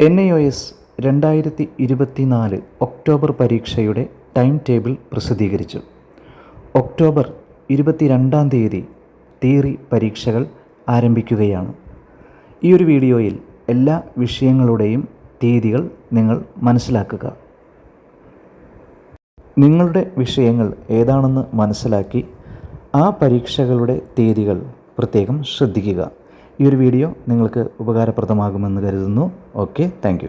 N I O S രണ്ടായിരത്തി ഇരുപത്തിനാല് October പരീക്ഷയുടെ ടൈം ടേബിൾ പ്രസിദ്ധീകരിച്ചു. ഒക്ടോബർ ഇരുപത്തിരണ്ടാം തീയതി തിയറി പരീക്ഷകൾ ആരംഭിക്കുകയാണ്. ഈ ഒരു വീഡിയോയിൽ എല്ലാ വിഷയങ്ങളുടെയും തീയതികൾ നിങ്ങൾ മനസ്സിലാക്കുക. നിങ്ങളുടെ വിഷയങ്ങൾ ഏതാണെന്ന് മനസ്സിലാക്കി ആ പരീക്ഷകളുടെ തീയതികൾ പ്രത്യേകം ശ്രദ്ധിക്കുക. ഈ ഒരു വീഡിയോ നിങ്ങൾക്ക് ഉപകാരപ്രദമാകുമെന്ന് കരുതുന്നു. Okay thank